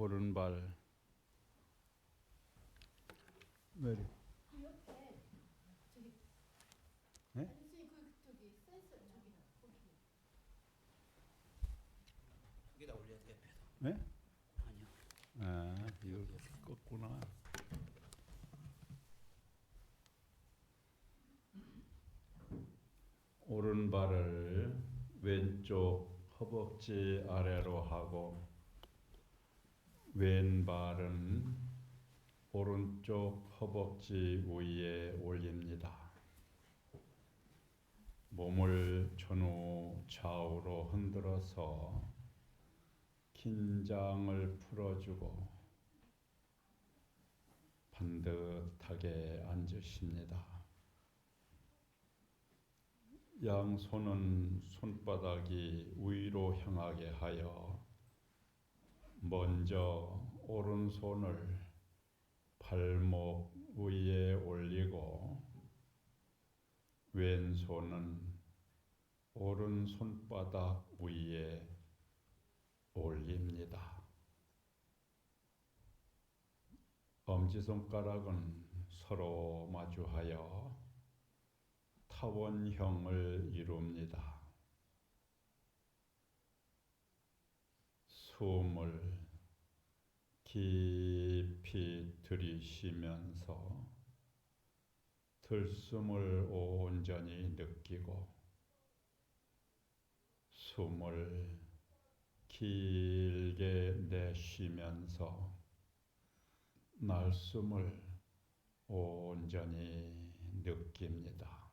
오른발 저기 네? 여기다 올려야 돼 옆에다. 네? 아니요. 아 이거 껐구나. 오른발을 왼쪽 허벅지 아래로 하고 왼발은 오른쪽 허벅지 위에 올립니다. 몸을 전후 좌우로 흔들어서 긴장을 풀어주고 반듯하게 앉으십니다. 양손은 손바닥이 위로 향하게 하여 먼저 오른손을 발목 위에 올리고 왼손은 오른 손바닥 위에 올립니다. 엄지손가락은 서로 마주하여 타원형을 이룹니다. 숨을 깊이 들이쉬면서 들숨을 온전히 느끼고 숨을 길게 내쉬면서 날숨을 온전히 느낍니다.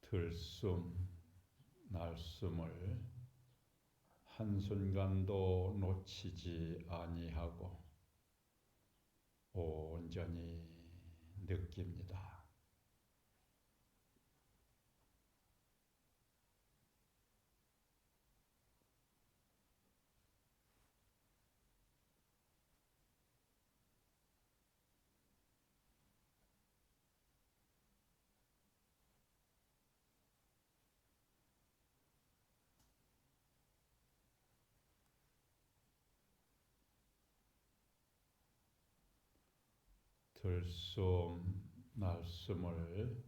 들숨, 날숨을 한순간도 놓치지 아니하고 온전히 느낍니다. 들숨, 날숨을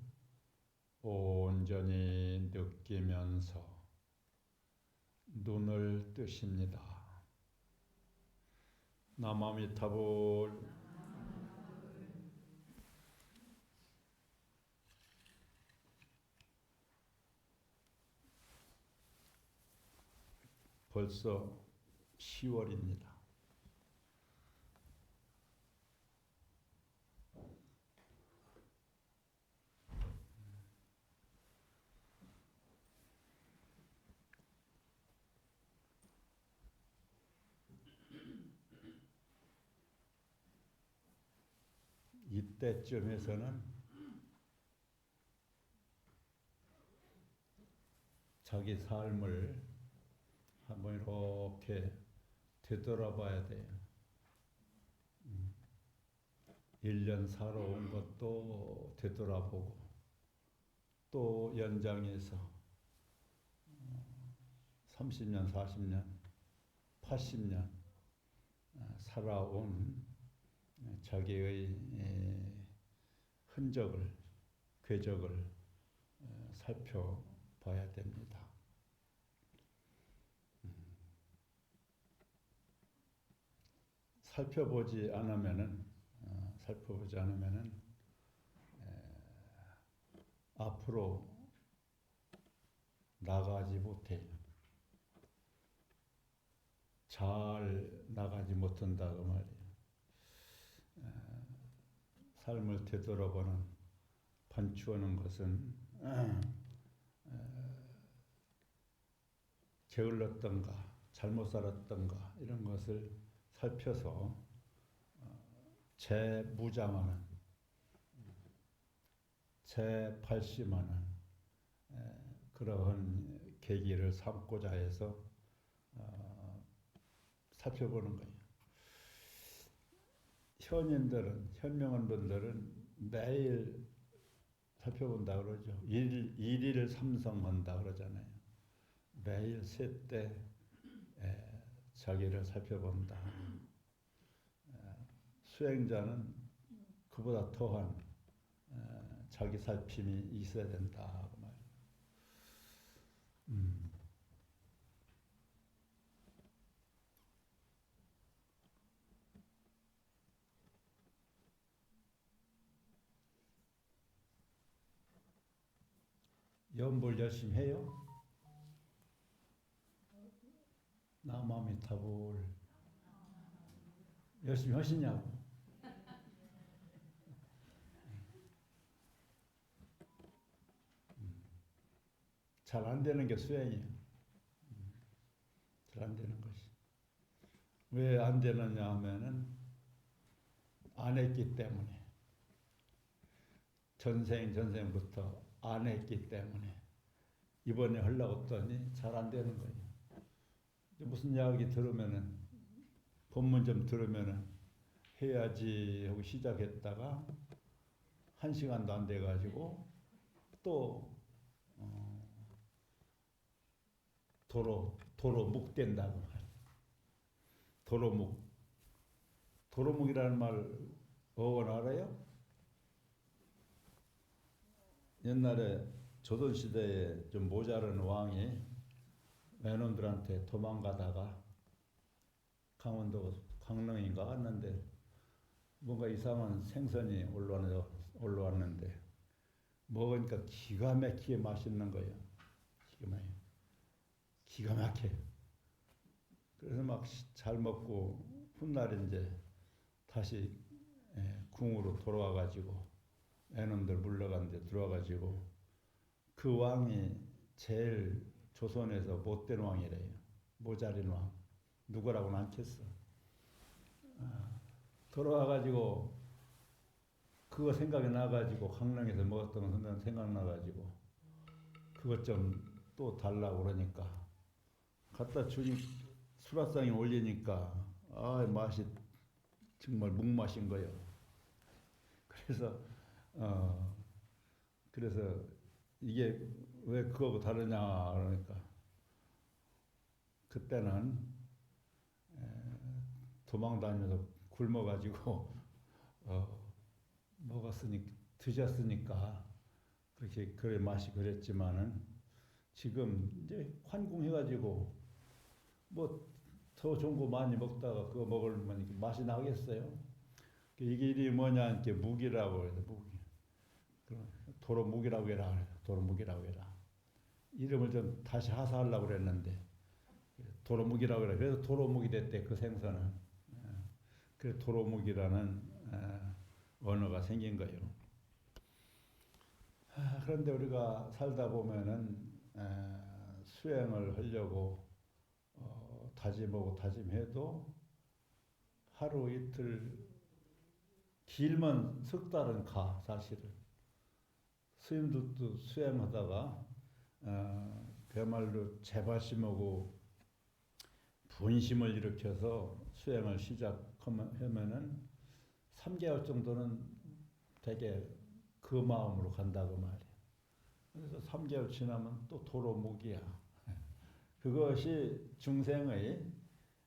온전히 느끼면서 눈을 뜨십니다. 나마미타불 벌써 10월입니다. 이 때쯤에서는 자기 삶을 한번 이렇게 되돌아봐야 돼요. 음. 1년 살아온 것도 되돌아보고 또 연장해서 어, 30년, 40년, 80년 어, 살아온 자기의 에, 흔적을, 궤적을 어, 살펴봐야 됩니다. 음. 살펴보지 않으면은 어, 살펴보지 않으면은 에, 앞으로 나가지 못해요. 잘 나가지 못한다 그 말이에요. 삶을 되돌아보는 반추하는 것은 게을렀던가 잘못 살았던가 이런 것을 살펴서 재무장하는 재발심하는 그러한 계기를 삼고자 해서 어, 살펴보는 거예요. 현인들은 현명한 분들은 매일 살펴본다 그러죠. 일 일일 삼성한다 그러잖아요. 매일 세때 자기를 살펴본다. 에, 수행자는 그보다 더한 에, 자기 살핌이 있어야 된다. 연볼 열심히 해요? 나마미 타볼 열심히 하시냐고? 잘 안 되는 게 수행이에요. 잘 안 되는 것이. 왜 안 되느냐 하면은 안 했기 때문에. 전생 전생부터 안 했기 때문에 이번에 하려고 했더니 잘 안 되는 거예요. 무슨 이야기 들으면은 본문 좀 들으면은 해야지 하고 시작했다가 한 시간도 안 돼 가지고 또 어, 도로 도로 묵된다고 말. 도로묵 도로묵이라는 말 어원 알아요? 옛날에 조선 시대에 좀 모자른 왕이 외놈들한테 도망가다가 강원도 강릉인가 갔는데 뭔가 이상한 생선이 올라왔, 올라왔는데 먹으니까 기가 막히게 맛있는 거예요. 기가 막혀. 기가 막혀. 그래서 막 잘 먹고 훗날 이제 다시 예, 궁으로 돌아와 가지고 애놈들 물러갔는데 들어와 가지고 그 왕이 제일 조선에서 못된 왕이래요. 모자린 왕. 누구라고는 않겠어. 아, 돌아와 가지고 그거 생각이 나 가지고 강릉에서 먹었던 거 생각나 가지고 그것 좀 또 달라고 그러니까 갖다 주니 수라상에 올리니까 아 맛이 정말 묵맛인 거예요. 그래서 어 그래서 이게 왜 그거하고 다르냐 그러니까 그때는 에, 도망 다니면서 굶어가지고 어 먹었으니 드셨으니까 그렇게 그래 맛이 그랬지만은 지금 이제 환궁해가지고 뭐 더 좋은 거 많이 먹다가 그거 먹으면 맛이 나겠어요? 이게 이름이 뭐냐 이렇게 무기라고 해서 무기. 도로 무기라고 해라. 도로 무기라고 해라. 이름을 좀 다시 하사하려고 그랬는데 도로 무기라고 해라. 그래서 도로 무기 됐대 그 생선은. 그래서 도로 무기라는 언어가 생긴 거예요. 그런데 우리가 살다 보면은 수행을 하려고 다짐하고 다짐해도 하루 이틀 길면 석 달은 가 사실은 스님들도 수행하다가 어, 그야말로 재발심하고 분심을 일으켜서 수행을 시작하면은 3개월 정도는 되게 그 마음으로 간다고 말이에요. 그래서 3개월 지나면 또 도로묵이야. 그것이 중생의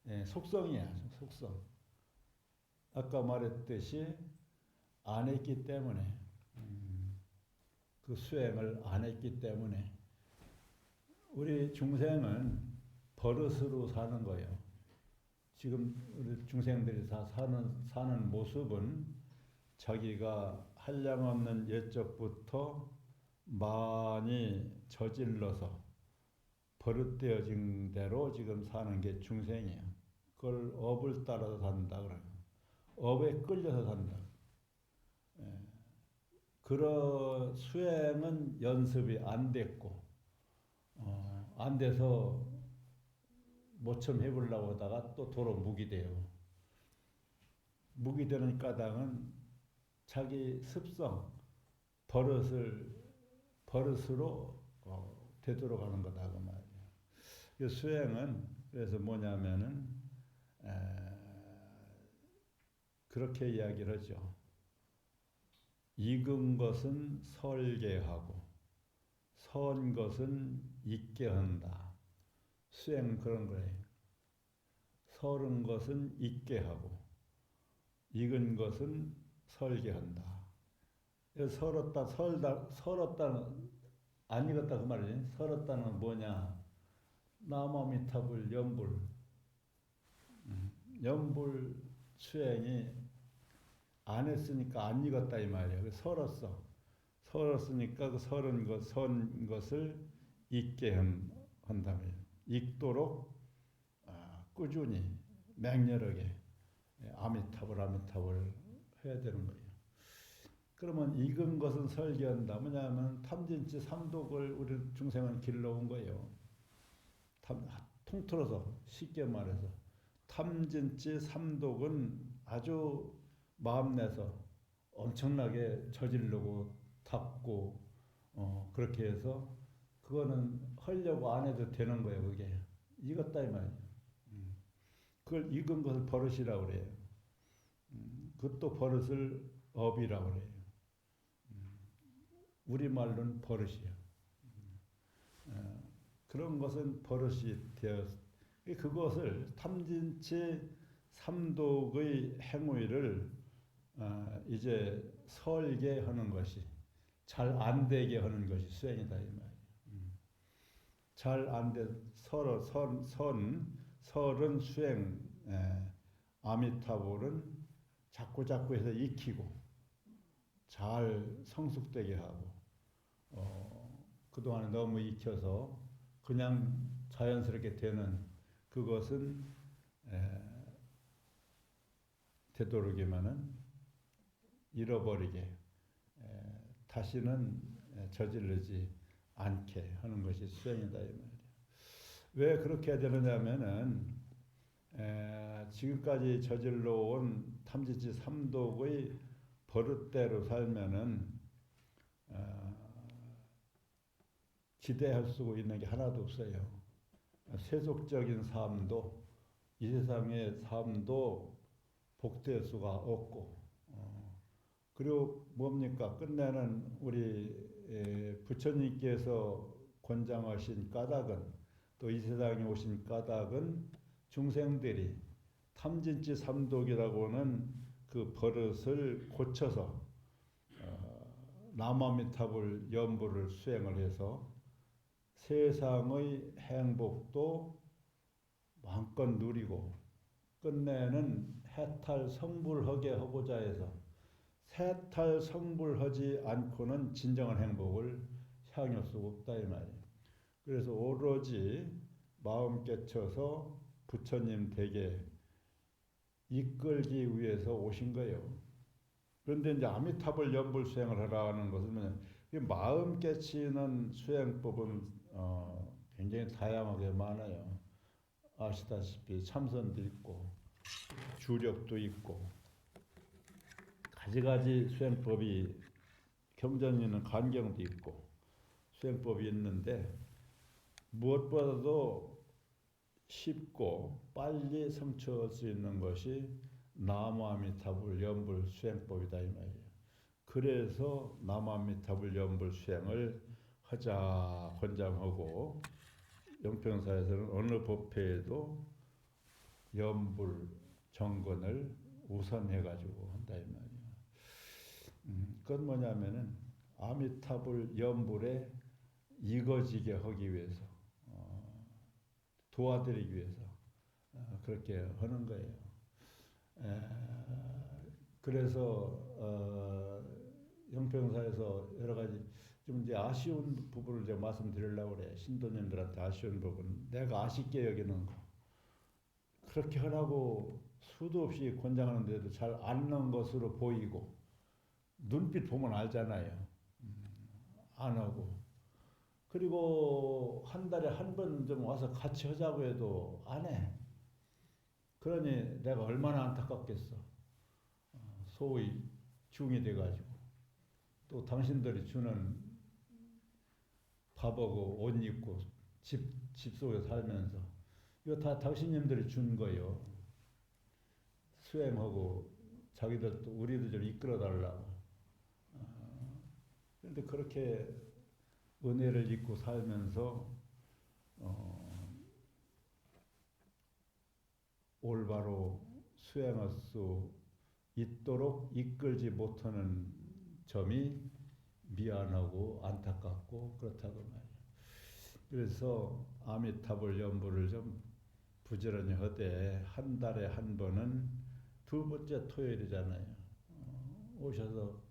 예, 속성이야, 속성. 아까 말했듯이 안 했기 때문에 음, 그 수행을 안 했기 때문에 우리 중생은 버릇으로 사는 거예요. 지금 우리 중생들이 다 사는 사는 모습은 자기가 한량없는 옛적부터 많이 저질러서 버릇되어진 대로 지금 사는 게 중생이에요. 그걸 업을 따라서 산다 그래요. 업에 끌려서 산다. 예. 그런 수행은 연습이 안 됐고 어, 안 돼서 모처럼 해보려고 하다가 또 도로 무기 돼요. 무기 되는 까닭은 자기 습성, 버릇을 버릇으로 어, 되돌아가는 거다 그 말이에요. 그 수행은 그래서 뭐냐면은 에, 그렇게 이야기를 하죠. 익은 것은 설계하고 선 것은 잊게 한다. 수행은 그런 거예요. 서른 것은 잊게 하고 익은 것은 설계한다. 설었다 설다 설었다는 안 익었다 그 말이지. 설었다는 건 뭐냐? 나무미탑을 연불 음, 연불 수행이 안 했으니까 안 익었다 이 말이야. 그 설었어. 설었으니까 그 설은 것, 선 것을 잊게 한, 한다면 익도록 아, 꾸준히 맹렬하게 예, 아미탑을 아미탑을 해야 되는 거예요. 그러면 익은 것은 설계한다. 뭐냐면 탐진치 삼독을 우리 중생은 길러온 거예요. 탐, 통틀어서 쉽게 말해서 탐진치 삼독은 아주 마음 내서 엄청나게 저지르고 닦고 어, 그렇게 해서 그거는 하려고 안 해도 되는 거예요. 그게 익었다 이 말이에요. 음. 그걸 익은 것을 버릇이라고 그래요. 음, 그것도 버릇을 업이라고 그래요. 음, 우리 말로는 버릇이야. 음, 어, 그런 것은 버릇이 되어 그것을 탐진치 삼독의 행위를 어, 이제 설계 하는 것이 잘 안 되게 하는 것이 수행이다 이 말이에요. 음. 잘안 돼, 서로 선, 선, 설은 수행, 에, 아미타불은 자꾸 자꾸 해서 익히고 잘 성숙되게 하고 어, 그동안에 너무 익혀서 그냥 자연스럽게 되는 그것은 에, 되도록이면은 잃어버리게 에, 다시는 에, 저지르지 않게 하는 것이 수행이다 이 말이에요. 왜 그렇게 해야 되느냐면은 에, 지금까지 저질러 온 탐지치 삼독의 버릇대로 살면은 어, 기대할 수 있는 게 하나도 없어요. 세속적인 삶도 이 세상의 삶도 복될 수가 없고 어, 그리고 뭡니까? 끝내는 우리 에, 부처님께서 권장하신 까닭은 또 이 세상에 오신 까닭은 중생들이 탐진치 삼독이라고는 그 버릇을 고쳐서 어, 나마미탑을 연부를 수행을 해서 세상의 행복도 마음껏 누리고 끝내는 해탈 성불하게 하고자 해서 해탈 성불하지 않고는 진정한 행복을 향할 수 없다 이 말이에요. 그래서 오로지 마음 깨쳐서 부처님 댁에 이끌기 위해서 오신 거예요. 그런데 이제 아미타불 연불 수행을 하라는 것은 마음 깨치는 수행법은 어, 굉장히 다양하게 많아요. 아시다시피 참선도 있고 주력도 있고 가지가지 수행법이 경전에는 간경도 있고 수행법이 있는데 무엇보다도 쉽고 빨리 성취할 수 있는 것이 나무아미타불 연불 수행법이다 이 말이에요. 그래서 나무아미타불 연불 수행을 하자 권장하고 영평사에서는 어느 법회에도 연불 정건을 우선해 가지고 한다 이. 음, 그건 뭐냐면은 아미타불 연불에 이거지게 하기 위해서 어, 도와드리기 위해서 어, 그렇게 하는 거예요. 에, 그래서 어, 영평사에서 여러 가지 좀 이제 아쉬운 부분을 제가 말씀드리려고 그래. 신도님들한테 아쉬운 부분. 내가 아쉽게 여기는 거. 그렇게 하라고 수도 없이 권장하는데도 잘 안 넣은 것으로 보이고 눈빛 보면 알잖아요. 음, 안 하고. 그리고 한 달에 한 번 좀 와서 같이 하자고 해도 안 해. 그러니 내가 얼마나 안타깝겠어. 어, 소위 중이 돼가지고. 또 당신들이 주는 밥하고 옷 입고 집, 집 속에 살면서 이거 다 당신님들이 준 거예요. 수행하고 자기들도 우리도 좀 이끌어 달라고. 어, 그런데 그렇게 은혜를 입고 살면서 어, 올바로 수행할 수 있도록 이끌지 못하는 점이 미안하고 안타깝고 그렇다고 말이에요. 그래서 아미타불 연부를 좀 부지런히 하되 한 달에 한 번은 두 번째 토요일이잖아요. 어, 오셔서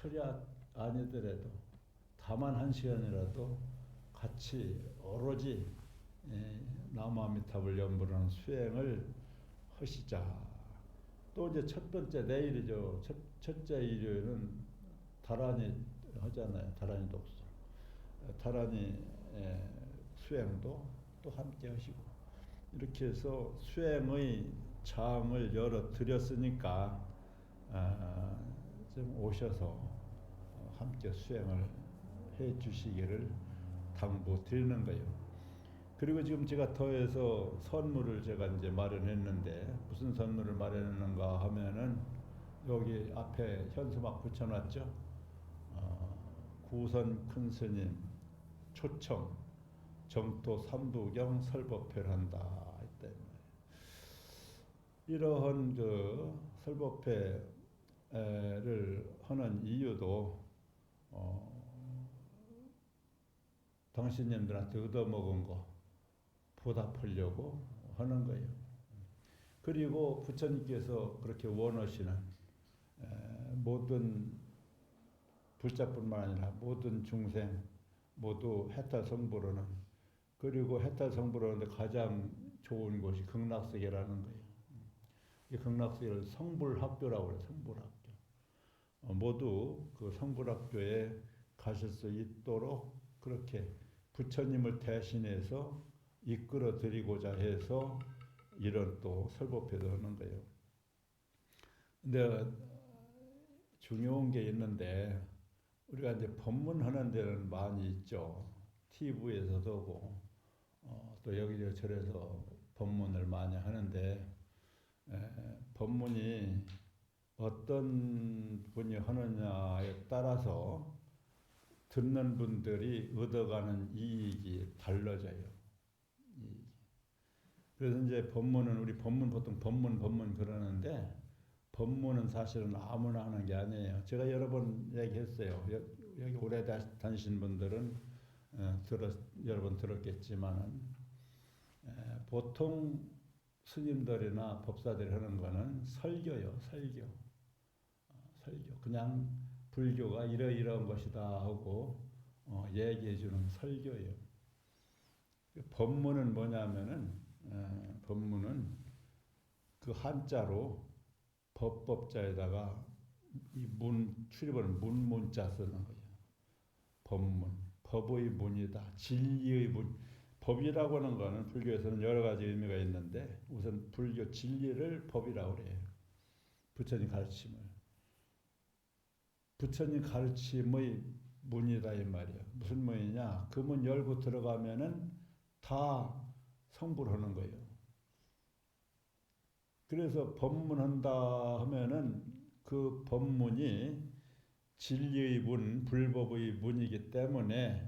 철야 아니더라도 다만 한 시간이라도 같이 오로지 예, 나무아미타불 연부라는 수행을 하시자. 또 이제 첫 번째 내일이죠. 첫, 첫째 일요일은 다란이 하잖아요. 다란이 독서. 어, 다란이 에, 수행도 또 함께 하시고 이렇게 해서 수행의 장을 열어 드렸으니까 아, 좀 오셔서 어, 함께 수행을 해 주시기를 당부 드리는 거예요. 그리고 지금 제가 더해서 선물을 제가 이제 마련했는데 무슨 선물을 마련했는가 하면은 여기 앞에 현수막 붙여놨죠. 어, 구선 큰 스님 초청 정토 삼부경 설법회를 한다 했다 이 말이에요. 이러한 그 설법회 를 하는 이유도 어, 당신님들한테 얻어먹은 거 보답하려고 하는 거예요. 그리고 부처님께서 그렇게 원하시는 에, 모든 불자뿐만 아니라 모든 중생 모두 해탈 성부로는 그리고 해탈 성부로는 가장 좋은 곳이 극락세계라는 거예요. 이 극락세계를 성불학교라고 그래요. 성불학교. 어, 모두 그 성불학교에 가실 수 있도록 그렇게 부처님을 대신해서 이끌어 드리고자 해서 이런 또 설법회도 하는 거예요. 근데 중요한 게 있는데 우리가 이제 법문하는 데는 많이 있죠. TV에서도 하고 어, 또 여기저기 절에서 법문을 많이 하는데 에, 법문이 어떤 분이 하느냐에 따라서 듣는 분들이 얻어가는 이익이 달라져요. 그래서 이제 법문은 우리 법문 보통 법문 법문 그러는데 법문은 사실은 아무나 하는 게 아니에요. 제가 여러 번 얘기했어요. 여- 여기 오래 다- 다니신 분들은 어, 들었 여러 번 들었겠지만은 에, 보통 스님들이나 법사들이 하는 거는 설교요, 설교. 어, 설교. 그냥 불교가 이러이러한 것이다 하고 어, 얘기해 주는 설교예요. 그 법문은 뭐냐면은 에, 법문은 그 한자로 법법자에다가 이 문 출입을 문문자 쓰는 거예요. 법문, 법의 문이다. 진리의 문. 법이라고 하는 거는 불교에서는 여러 가지 의미가 있는데 우선 불교 진리를 법이라고 그래요. 부처님 가르침을. 부처님 가르침의 문이다 이 말이에요. 무슨 문이냐? 그 문 열고 들어가면은 다 성불하는 거예요. 그래서 법문한다 하면은 그 법문이 진리의 문, 불법의 문이기 때문에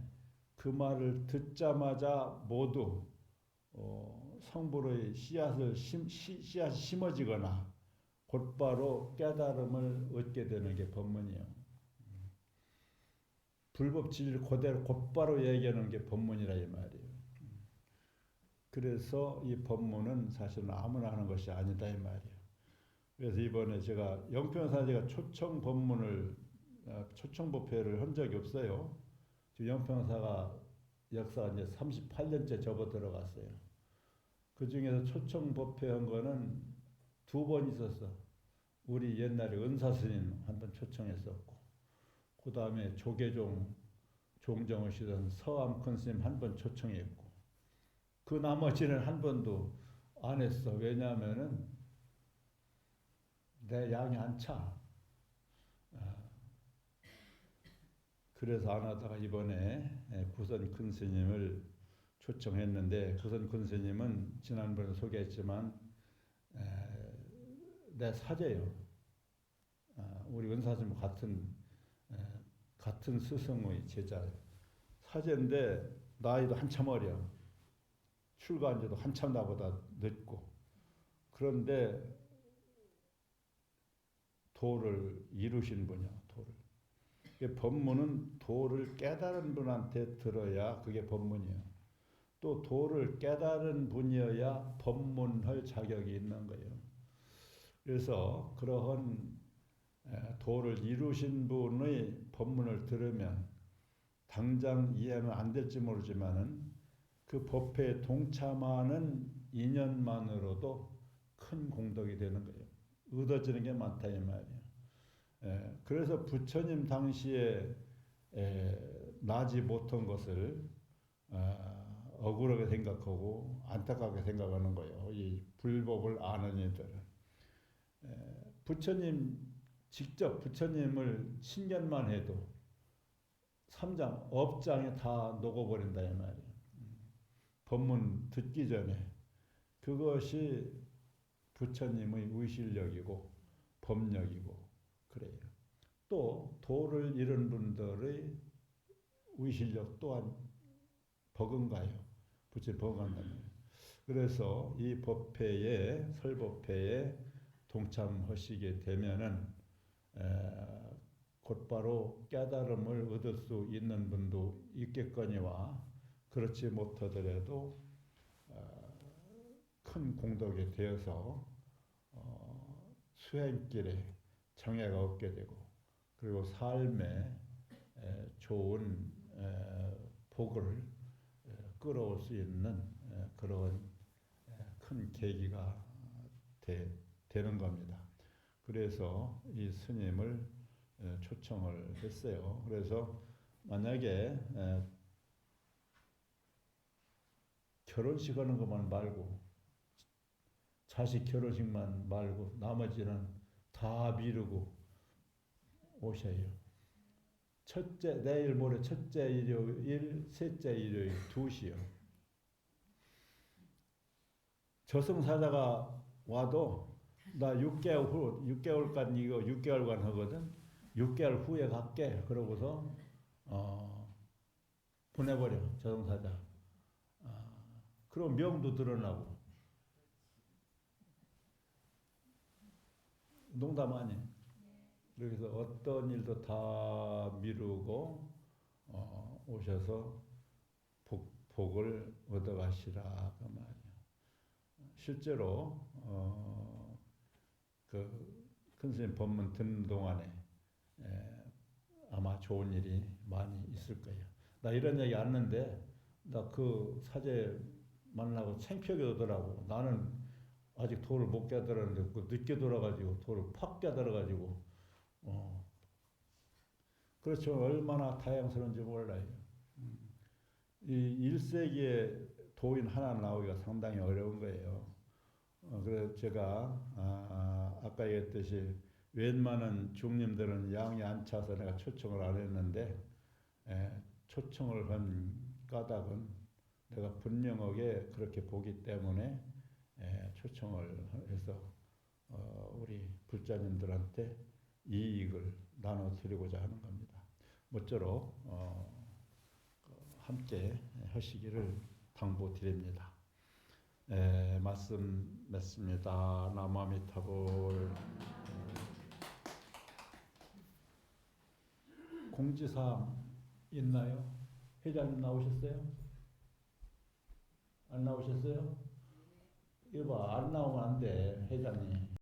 그 말을 듣자마자 모두 어, 성불의 씨앗을 심, 씨, 씨앗이 심어지거나 곧바로 깨달음을 얻게 되는 게 법문이에요. 불법 진리를 그대로 곧바로 얘기하는 게 법문이라 이 말이에요. 그래서 이 법문은 사실은 아무나 하는 것이 아니다 이 말이에요. 그래서 이번에 제가 영평사 제가 초청 법문을 어, 초청 법회를 한 적이 없어요. 지금 영평사가 역사가 이제 38년째 접어 들어갔어요. 그 중에서 초청 법회 한 거는 두 번 있었어. 우리 옛날에 은사 스님 한 번 초청했었고, 그 다음에 조계종 종정하시던 서암 큰 스님 한 번 초청했고, 그 나머지는 한 번도 안 했어. 왜냐하면은 내 양이 안 차. 아, 그래서 안 하다가 이번에 예, 구선 큰 스님을 초청했는데 구선 큰 스님은 지난번에 소개했지만 에, 내 사제요. 아, 우리 은사스님 같은 에, 같은 스승의 제자 사제인데 나이도 한참 어려. 출가한 지도 한참 나보다 늦고 그런데 도를 이루신 분이야, 도를. 이 법문은 도를 깨달은 분한테 들어야 그게 법문이에요. 또 도를 깨달은 분이어야 법문할 자격이 있는 거예요. 그래서 그러한 에, 도를 이루신 분의 법문을 들으면 당장 이해는 안 될지 모르지만은 그 법회에 동참하는 인연만으로도 큰 공덕이 되는 거예요. 얻어지는 게 많다 이 말이에요. 에, 그래서 부처님 당시에 에, 나지 못한 것을 아, 억울하게 생각하고 안타깝게 생각하는 거예요. 이 불법을 아는 이들은 에, 부처님 직접 부처님을 신견만 해도 삼장 업장에 다 녹아버린다 이 말이에요. 음. 법문 듣기 전에 그것이 부처님의 의실력이고 법력이고 그래요. 또 도를 이룬 분들의 의실력 또한 버금가요. 부처 버금간다는 그래서 이 법회에 설법회에 동참하시게 되면은 에, 곧바로 깨달음을 얻을 수 있는 분도 있겠거니와 그렇지 못하더라도 어, 큰 공덕이 되어서 어, 수행길에 정해가 얻게 되고 그리고 삶에 에, 좋은 에, 복을 에, 끌어올 수 있는 에, 그런 에, 큰 계기가 되, 되는 겁니다. 그래서 이 스님을 에, 초청을 했어요. 그래서 만약에 에, 결혼식 하는 것만 말고 자식 결혼식만 말고 나머지는 다 미루고 오셔요. 첫째 내일 모레 첫째 일요일, 셋째 일요일 두 시요. 저승사자가 와도 나 6개월 후 6개월간 이거 6개월간 하거든. 6개월 후에 갈게. 그러고서 어, 보내버려 저승사자. 아, 그럼 명도 드러나고. 농담 아니에요. 그래서 어떤 일도 다 미루고 어, 오셔서 복, 복을 얻어가시라 그 말이에요. 실제로 어, 그 큰 스님 법문 듣는 동안에 에, 아마 좋은 일이 많이 있을 거예요. 나 이런 얘기 안 했는데 나 그 사제 만나고 창피하게 오더라고. 나는 아직 도를 못 깨달았는데 그 늦게 돌아가지고 도를 팍 깨달아가지고 어. 그렇죠. 얼마나 다양스러운지 몰라요. 음. 이 1세기에 도인 하나 나오기가 상당히 어려운 거예요. 어, 그래서 제가 아, 아까 얘기했듯이 웬만한 중님들은 양이 안 차서 내가 초청을 안 했는데 에, 초청을 한 까닭은 내가 분명하게 그렇게 보기 때문에 에, 초청을 해서 어, 우리 불자님들한테 이익을 나눠드리고자 하는 겁니다. 모쪼록 어, 함께 하시기를 당부드립니다. 에, 말씀 맺습니다. 나마미타불 공지사항 있나요? 회장님 나오셨어요? 안 나오셨어요? 이거 봐, 안 나오면 안 돼, 회장님.